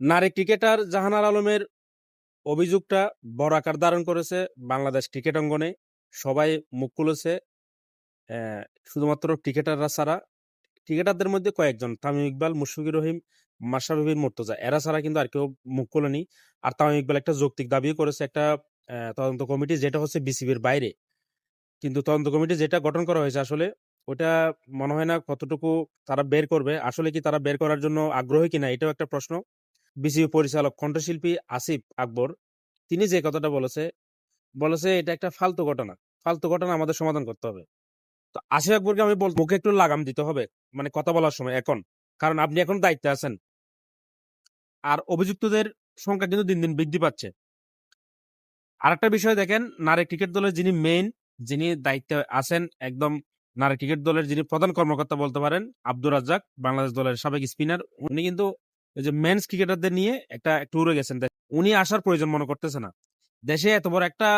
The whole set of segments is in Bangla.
নারী ক্রিকেটার জাহানার আলমের অভিযোগটা বড় আকার ধারণ করেছে। বাংলাদেশ ক্রিকেট অঙ্গনে সবাই মুখ খুলেছে। শুধুমাত্র ক্রিকেটাররা ছাড়া, ক্রিকেটারদের মধ্যে কয়েকজন, তামিম ইকবাল, মুশফিকুর রহিম, মাশরাফি মুর্তজা, এরা ছাড়া কিন্তু আর কেউ মুখ খোলেনি। আর তামিম ইকবাল একটা যৌক্তিক দাবিও করেছে একটা তদন্ত কমিটি, যেটা হচ্ছে বিসিবির বাইরে। কিন্তু তদন্ত কমিটি যেটা গঠন করা হয়েছে আসলে, ওটা মনে হয় না কতটুকু তারা বের করবে। আসলে কি তারা বের করার জন্য আগ্রহী কিনা এটাও একটা প্রশ্ন। বিসিবি পরিচালক কণ্ঠশিল্পী আসিফ আকবর, তিনি যে কথাটা বলেছে বলেছে এটা একটা ফালতু ঘটনা। ফালতু ঘটনা আমাদের সমাধান করতে হবে। তো আসিফ আকবরকে আমি বল মুখে একটু লাগাম দিতে হবে মানে কথা বলার সময়, এখন। কারণ আপনি এখন দায়িত্বে আছেন। আর অভিযুক্তদের সংখ্যা কিন্তু দিন দিন বৃদ্ধি পাচ্ছে। আরেকটা বিষয় দেখেন, নারী ক্রিকেট দলের যিনি মেইন যিনি দায়িত্বে আছেন, একদম নারী ক্রিকেট দলের যিনি প্রধান কর্মকর্তা বলতে পারেন, আব্দুর রাজ্জাক, বাংলাদেশ দলের সাবেক স্পিনার উনি কিন্তু যে মেন্স ক্রিকেটারদের নিয়ে একটা ট্যুরে গেছেন। উনি আসার প্রয়োজন মনে করতেছে না। দেশে এত বড় একটা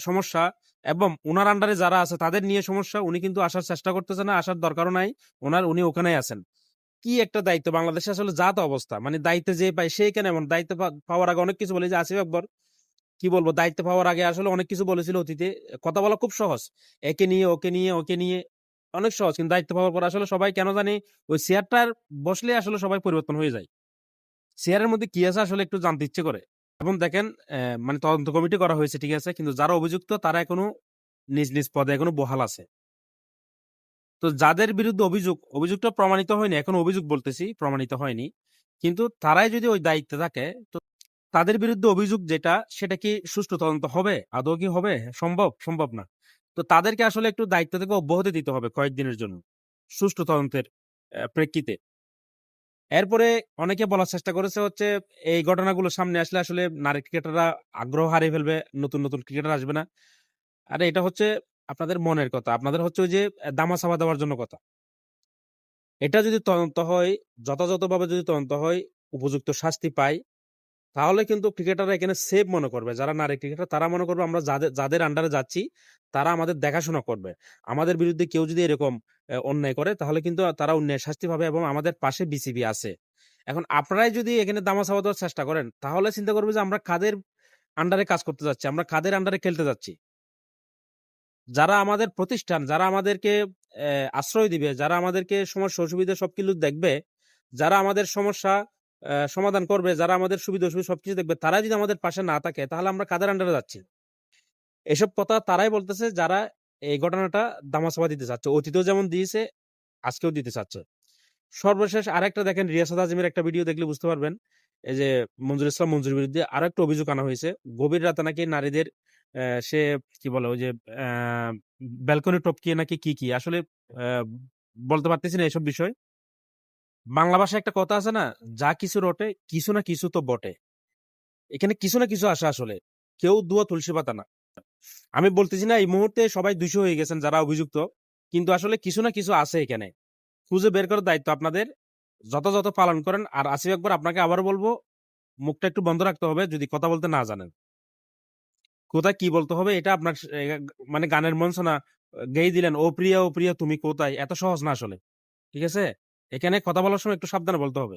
সমস্যা এবং ওনার আন্ডারে যারা আছে তাদের নিয়ে সমস্যা, উনি কিন্তু আসার চেষ্টা করতেছে না, আসার দরকারও নাই। ওনার উনি ওখানেই আছেন। কি একটা দায়িত্ব? বাংলাদেশে আসলে যা তো অবস্থা। মানে দায়িত্বে যে পায় সেই কেন এমন? দায়িত্ব পাওয়ার আগে অনেক কিছু বলে যে আসিফ আকবর, কি বলব? দায়িত্ব পাওয়ার আগে আসলে অনেক কিছু বলেছিল অতীতে। কথা বলা খুব সহজ। একে নিয়ে, ওকে নিয়ে ওকে নিয়ে অনেক সহজ। কিন্তু দায়িত্ব পাওয়ার পর আসলে সবাই কেন জানি ওই চেয়ারটার বসলে আসলে সবাই পরিবর্তন হয়ে যায়। চেয়ারের মধ্যে কি আছে আসলে একটু জানতে ইচ্ছে করে। এবং দেখেন মানে তদন্ত কমিটি করা হয়েছে, ঠিক আছে? কিন্তু যারা অভিযুক্ত, তারা এখনও নিজ নিজ পদে এখনও বহাল আছে। তো যাদের বিরুদ্ধে অভিযোগ, অভিযোগটা প্রমাণিত হয়নি, এখন অভিযোগ বলতেছি, প্রমাণিত হয়নি। কিন্তু তারাই যদি ওই দায়িত্বে থাকে, তো তাদের বিরুদ্ধে অভিযোগ যেটা, সেটা কি সুষ্ঠু তদন্ত হবে? আদৌ কি হবে? সম্ভব? সম্ভব না। তো তাদেরকে আসলে একটু দায়িত্ব থেকে অব্যাহতি দিতে হবে কয়েকদিনের জন্য, সুষ্ঠু তদন্তের প্রেক্ষিতে। এরপরে অনেকে বলার চেষ্টা করেছে হচ্ছে, এই ঘটনাগুলো সামনে আসলে আসলে নারী ক্রিকেটাররা আগ্রহ হারিয়ে ফেলবে, নতুন নতুন ক্রিকেটার আসবে না। আরে এটা হচ্ছে আপনাদের মনের কথা, আপনাদের হচ্ছে ওই যে দামা সাবা দেওয়ার জন্য কথা। এটা যদি তদন্ত হয়, যথাযথভাবে যদি তদন্ত হয়, উপযুক্ত শাস্তি পায় তাহলে কিন্তু ক্রিকেটাররা এখানে সেভ মনে করবে। যারা নারী ক্রিকেটার, তারা মনে করবে আমরা যাদের যাদের আন্ডারে যাচ্ছি, তারা আমাদের দেখাশোনা করবে। আমাদের বিরুদ্ধে কেউ যদি এরকম অন্যায় করে, তাহলে কিন্তু তারা অন্যায় শাস্তি পাবে এবং আমাদের পাশে বিসিবি আছে। এখন আপনারাই যদি এখানে দামা চাওয়া দেওয়ার চেষ্টা করেন, তাহলে চিন্তা করবে যে আমরা কাদের আন্ডারে কাজ করতে যাচ্ছি, আমরা কাদের আন্ডারে খেলতে যাচ্ছি? যারা আমাদের প্রতিষ্ঠান, যারা আমাদেরকে আশ্রয় দিবে, যারা আমাদেরকে সমস্যা অসুবিধা সবকিছু দেখবে, যারা আমাদের সমস্যা সমাধান করবে যারা আমাদের সুবিধা অসুবিধা সবকিছু দেখবে তারা যদি আমাদের পাশে না থাকে তাহলে আমরা কাদের আন্ডারে যাচ্ছি? এসব কথা তারাই বলতেছে যারা এই ঘটনাটা দামাচাপা দিতে চাচ্ছে। অতীতেও যেমন দিয়েছে আজকেও দিতে চাচ্ছে। সর্বশেষ আরেকটা দেখেন রিয়াসাদ আজিমের একটা ভিডিও দেখলে বুঝতে পারবেন। এই যে মঞ্জুর ইসলাম মঞ্জুর বিরুদ্ধে আরও একটা অভিযোগ আনা হয়েছে। গভীর রাতে নাকি নারীদের আহ, সে কি বলে ওই যে ব্যালকনি টপকিয়ে নাকি কি কি? আসলে আহ, বলতে পারতেছি না এসব বিষয়। বাংলা ভাষায় একটা কথা আছে না, যা কিছু রটে, কিছু না কিছু তো বটে। এখানে কিছু না কিছু আসে আসলে। কেউ দুয়া তুলসী পাতা না। আমি বলতেছি না, এই মুহূর্তে সবাই দুশো হয়ে গেছেন যারা অভিযুক্ত, কিন্তু আসলে কিছু না কিছু আছে এখানে। খুঁজে বের করার দায়িত্ব আপনাদের। যথাযথ পালন করেন। আর আসিফ একবার আপনাকে আবার বলব, মুখটা একটু বন্ধ রাখতে হবে যদি কথা বলতে না জানেন। কোথায় কি বলতে হবে, এটা আপনার মানে গানের মঞ্চ না। গেয়ে দিলেন, ও প্রিয়া ও প্রিয়া, তুমি কোথায়? এত সহজ না আসলে। ঠিক আছে? এখানে কথা বলার সময় একটু সাবধানে বলতে হবে।